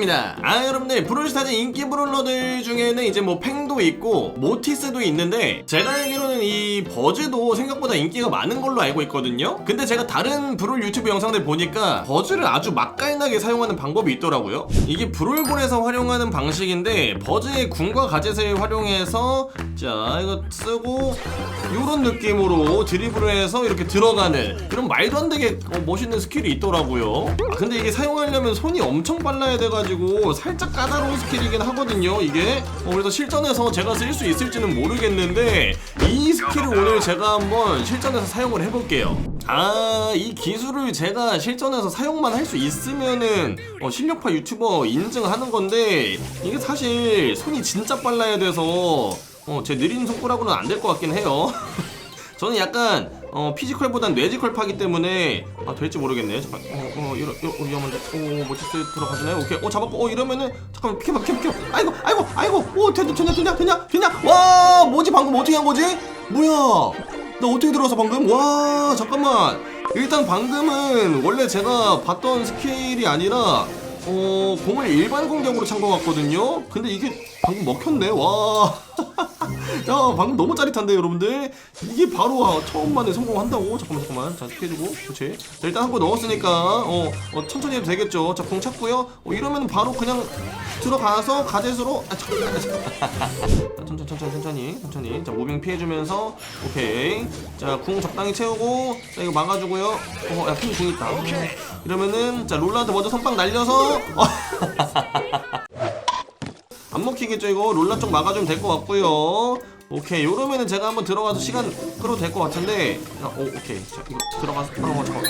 홀릿입니다. 아 여러분들 브롤스타즈 인기 브롤러들 중에는 이제 뭐 팽도 있고 모티스도 있는데 제가 알기로는 이 버즈도 생각보다 인기가 많은 걸로 알고 있거든요. 근데 제가 다른 브롤 유튜브 영상들 보니까 버즈를 아주 맛깔나게 사용하는 방법이 있더라고요. 이게 브롤볼에서 활용하는 방식인데 버즈의 궁과 가젯을 활용해서 자 이거 쓰고 이런 느낌으로 드리블을 해서 이렇게 들어가는 이런 말도 안 되게 어, 멋있는 스킬이 있더라고요. 아, 근데 이게 사용하려면 손이 엄청 빨라야 돼가지고 살짝 까다로운 스킬이긴 하거든요. 이게 어, 그래서 실전에서 제가 쓸 수 있을지는 모르겠는데 이 스킬을 오늘 제가 한번 실전에서 사용을 해볼게요. 아, 이 기술을 제가 실전에서 사용만 할 수 있으면은 어, 실력파 유튜버 인증하는 건데 이게 사실 손이 진짜 빨라야 돼서 어, 제 느린 손가락으로는 안 될 것 같긴 해요. 저는 약간 어, 피지컬보단 뇌지컬 파기 때문에 아 될지 모르겠네요. 잠깐 어, 어 이러, 이러 어, 위험한데. 오 모티스 들어가주나요? 오케이. 어 잡았고 어 이러면은 잠깐만 비켜봐 비켜봐 비켜. 아이고 아이고 아이고 오 됐냐 됐냐 됐냐 됐냐 됐냐. 와 뭐지 방금 어떻게 한 거지? 뭐야? 나 어떻게 들어왔어 방금? 와 잠깐만. 일단 방금은 원래 제가 봤던 스킬이 아니라 어 공을 일반 공격으로 찬 것 같거든요. 근데 이게 방금 먹혔네. 와. 야 방금 너무 짜릿한데 여러분들? 이게 바로 아, 처음 만에 성공한다고? 잠깐만 잠깐만. 자 피해주고. 그렇지. 자 일단 한번 넣었으니까 어, 어, 천천히 해도 되겠죠? 자 공 찾고요. 어, 이러면 바로 그냥 들어가서 가젯으로 아 잠깐만 자, 천천히 천천히 천천히 천천히. 자 무빙 피해주면서 오케이. 자 궁 적당히 채우고 자 이거 막아주고요. 어야핑궁 있다. 이러면은 자 롤라한테 먼저 선빵 날려서 어, 안 먹히겠죠. 이거 롤라 쪽 막아주면 될 것 같고요. 오케이 요러면은 제가 한번 들어가서 시간 끌어도 될 것 같은데. 자, 오 오케이. 자 이거 들어가서 어 잠깐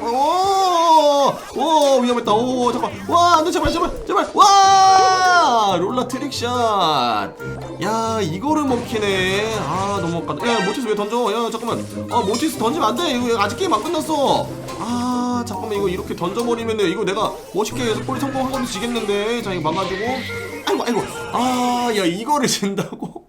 어, 오, 오! 위험했다. 오 잠깐. 와 안돼. 제발 제발 제발. 와! 롤라 트릭샷. 야 이거를 먹히네. 아 너무 아깝다. 야 모티스 왜 던져? 야 잠깐만. 아 모티스 던지면 안돼. 이거 아직 게임 안 끝났어. 아 잠깐만. 이거 이렇게 던져버리면은 이거 내가 멋있게 골 성공한 걸로 지겠는데. 자 이거 막아주고 아이고 아이고 아야 이거를 진다고?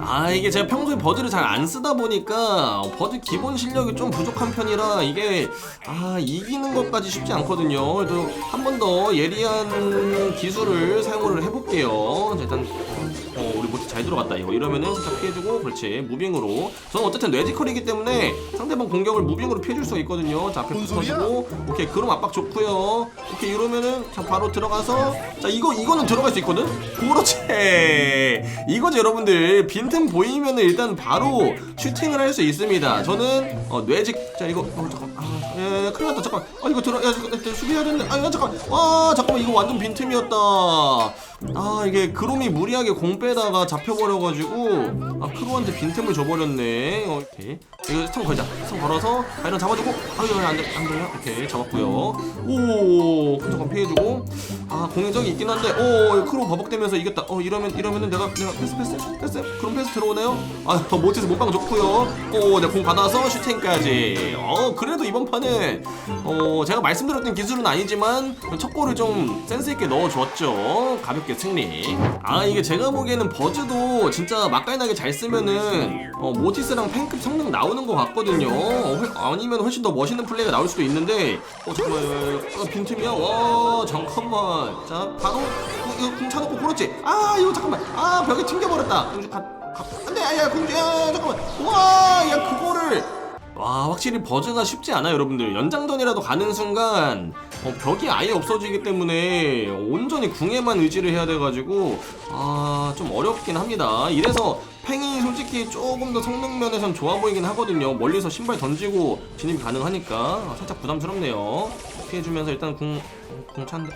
아 이게 제가 평소에 버즈를 잘 안 쓰다 보니까 버즈 기본 실력이 좀 부족한 편이라 이게 아 이기는 것까지 쉽지 않거든요. 그래도 한 번 더 예리한 기술을 사용을 해볼게요. 자, 일단 어, 우리 잘 들어갔다 이거. 이러면은 살짝 피해주고 그렇지. 무빙으로. 저는 어쨌든 뇌지컬이기 때문에 상대방 공격을 무빙으로 피해줄 수가 있거든요. 자 앞에 붙어주고. 오케이 그럼 압박 좋고요. 오케이 이러면은 자 바로 들어가서. 자 이거 이거는 들어갈 수 있거든? 그렇지. 이거죠 여러분들. 빈틈 보이면은 일단 바로 슈팅을 할 수 있습니다. 저는 어 뇌직 자 이거 어 잠깐 아 예, 큰일 났다. 잠깐. 아 이거 들어 야 잠깐 야, 수비해야 되는데. 아 야, 잠깐. 와 잠깐만. 이거 완전 빈틈이었다. 아 이게 그롬이 무리하게 공 빼다가 잡혀버려가지고. 아 크루한테 빈틈을 줘버렸네. 어, 오케이. 이거 스턴 걸자. 스턴 걸어서 아 이런 잡아주고. 아유 안 돼 안 돼요? 오케이. 잡았고요. 오 잠깐 피해주고. 아 저기 있긴 한데. 오 크루 버벅대면서 이겼다. 어 이러면 이러면은 내가 내가 패스 패스 패스. 그럼 패스 들어오네요. 아더 모티스 못방 좋고요. 오 내가 공 받아서 슈팅까지. 어 그래도 이번 판은 어 제가 말씀드렸던 기술은 아니지만 첫 골을 좀 센스 있게 넣어줬죠. 가볍게 승리. 아 이게 제가 보기에는 버즈도 진짜 맛깔나게 잘 쓰면은 어, 모티스랑 팬급 성능 나오는 것 같거든요. 어, 훨- 아니면 훨씬 더 멋있는 플레이가 나올 수도 있는데 어 잠깐만 어, 빈틈이야. 와 잠깐만. 자 바로 어, 이거 궁 차놓고 그렇지. 아 이거 잠깐만. 아 벽에 튕겨버렸다. 안돼. 아야 공주 야 잠깐만. 와야 그거를 와 확실히 버즈가 쉽지 않아요 여러분들. 연장전이라도 가는 순간 어, 벽이 아예 없어지기 때문에 온전히 궁에만 의지를 해야 돼가지고 아 좀 어렵긴 합니다. 이래서 팽이 솔직히 조금 더 성능 면에선 좋아 보이긴 하거든요. 멀리서 신발 던지고 진입이 가능하니까 아, 살짝 부담스럽네요. 피해주면서 일단 궁, 궁 찬다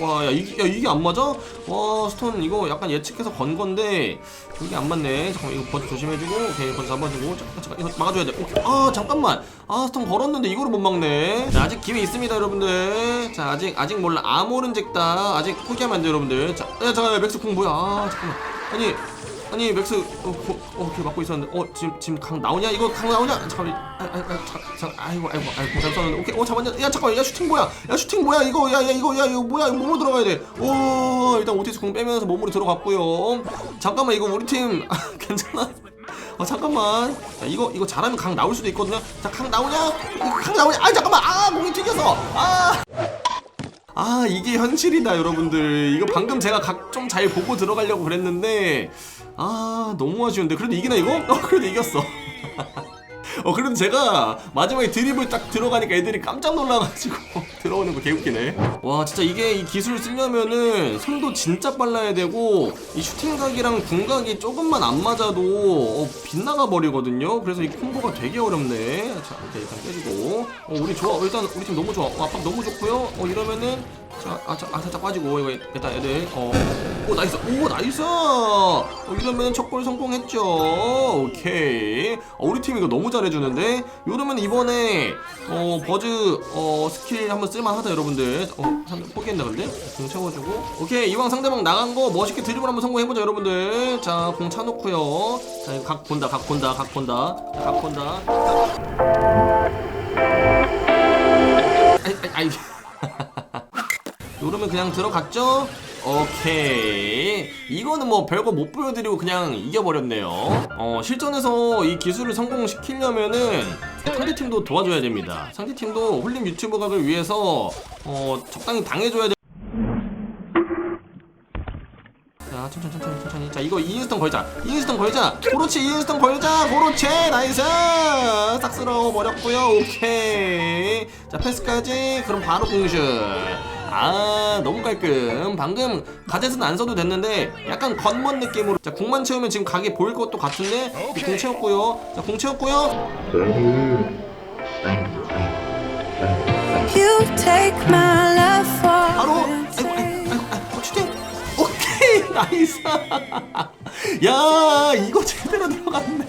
와, 야, 이게, 야, 이게 안 맞아? 와, 스톤 이거 약간 예측해서 건 건데, 이게 안 맞네. 잠깐만, 이거 버즈 조심해주고, 오케이, 버즈 잡아주고, 잠깐, 잠깐, 이거 막아줘야 돼. 오케이. 아, 잠깐만. 아, 스톤 걸었는데 이거를 못 막네. 자, 아직 기회 있습니다, 여러분들. 자, 아직, 아직 몰라. 아모른 잭다. 아직 포기하면 안 돼요, 여러분들. 자, 야, 잠깐만, 맥스 궁 뭐야? 아, 잠깐만. 아니, 아니 맥스 어, 고, 어 이렇게 막고 있었는데. 어 지금 지금 강 나오냐? 이거 강 나오냐? 잠깐 아, 아, 아, 자, 자, 아이고 아이고 아이고 잘 쐈는데. 오케이 어 잠깐만 야 잠깐 야 슈팅 뭐야? 야 슈팅 뭐야? 이거 야 야 이거 야 이거 뭐야? 이거 몸으로 들어가야 돼오 일단 오티스 공 빼면서 몸으로 들어갔고요. 잠깐만 이거 우리 팀 아, 괜찮아? 아 잠깐만. 자 이거 이거 잘하면 강 나올 수도 있거든요. 자 강 나오냐? 강 나오냐? 아 잠깐만. 아 공이 튀겨서. 아 아 이게 현실이다 여러분들. 이거 방금 제가 각좀잘 보고 들어가려고 그랬는데 아 너무 아쉬운데. 그래도 이기나 이거? 어 그래도 이겼어 어 그래도 제가 마지막에 드립을 딱 들어가니까 애들이 깜짝 놀라가지고 들어오는 거 개웃기네. 와 진짜 이게 이 기술 쓰려면은 손도 진짜 빨라야 되고 이 슈팅각이랑 궁각이 조금만 안 맞아도 어, 빗나가 버리거든요. 그래서 이 콤보가 되게 어렵네. 자 일단 깨지고. 어 우리 좋아. 일단 우리 팀 너무 좋아. 어, 압박 너무 좋고요. 어 이러면은 자, 아, 자, 아 살짝 빠지고 이거 일단 애들 어 오 나이스. 오 나이스! 어, 이러면 첫골 성공했죠. 오케이. 어, 우리 팀 이거 너무 잘해주는데? 이러면 이번에 어 버즈 어 스킬 한번 쓸만하다 여러분들. 어 상대 포기했나 근데? 공 채워주고. 오케이. 이왕 상대방 나간 거 멋있게 드리블 한번 성공해보자 여러분들. 자 공 차놓고요. 자 이거 각 본다 각 본다 각 본다. 각 본다. 아이 아이 아이 요러면 그냥 들어갔죠? 오케이. 이거는 뭐 별거 못 보여드리고 그냥 이겨버렸네요. 어 실전에서 이 기술을 성공시키려면은 상대팀도 도와줘야 됩니다. 상대팀도 홀림 유튜버 각을 위해서 어 적당히 당해줘야 돼. 자 천천히 천천히 천천히. 자 이거 이인스턴 걸자. 이인스턴 걸자. 그렇지 이인스턴 걸자. 그렇지 나이스! 싹 쓸어 버렸고요. 오케이. 자 패스까지. 그럼 바로 공슛 아 너무 깔끔 방금 가젯은 안 써도 됐는데 약간 건먼 느낌으로 자 공만 채우면 지금 각이 보일 것도 같은데 공 채웠고요 자 공 채웠고요 바로 아이고 아이고 아이고 아이고 슈팅 오케이 나이스 야 이거 제대로 들어갔네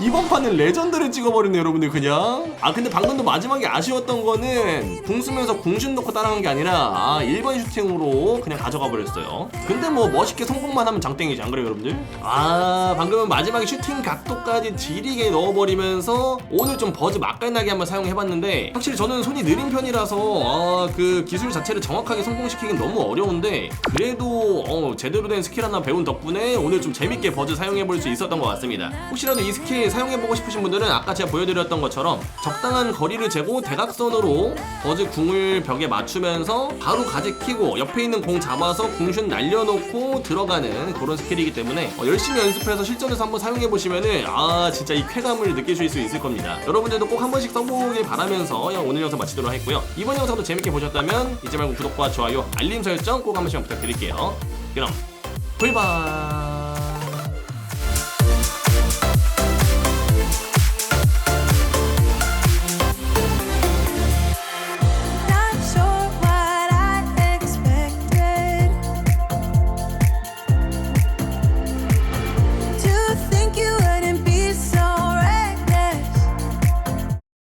이번 판은 레전드를 찍어버리네 여러분들 그냥. 아 근데 방금도 마지막에 아쉬웠던 거는 궁 쓰면서 궁슛 넣고 따라간 게 아니라 아, 일반 슈팅으로 그냥 가져가 버렸어요. 근데 뭐 멋있게 성공만 하면 장땡이지 안 그래요 여러분들? 아 방금은 마지막에 슈팅 각도까지 지리게 넣어버리면서 오늘 좀 버즈 맛깔나게 한번 사용해봤는데 확실히 저는 손이 느린 편이라서 아, 그 기술 자체를 정확하게 성공시키긴 너무 어려운데 그래도 어, 제대로 된 스킬 하나 배운 덕분에 오늘 좀 재밌게 버즈 사용해볼 수 있었던 것 같습니다. 혹시라도 이 스킬 사용해보고 싶으신 분들은 아까 제가 보여드렸던 것처럼 적당한 거리를 재고 대각선으로 버즈 궁을 벽에 맞추면서 바로 가지 키고 옆에 있는 공 잡아서 궁슛 날려놓고 들어가는 그런 스킬이기 때문에 어, 열심히 연습해서 실전에서 한번 사용해보시면은 아 진짜 이 쾌감을 느끼실 수 있을 겁니다. 여러분들도 꼭 한 번씩 써보길 바라면서 오늘 영상 마치도록 하겠고요. 이번 영상도 재밌게 보셨다면 잊지 말고 구독과 좋아요 알림 설정 꼭 한 번씩 부탁드릴게요. 그럼 불바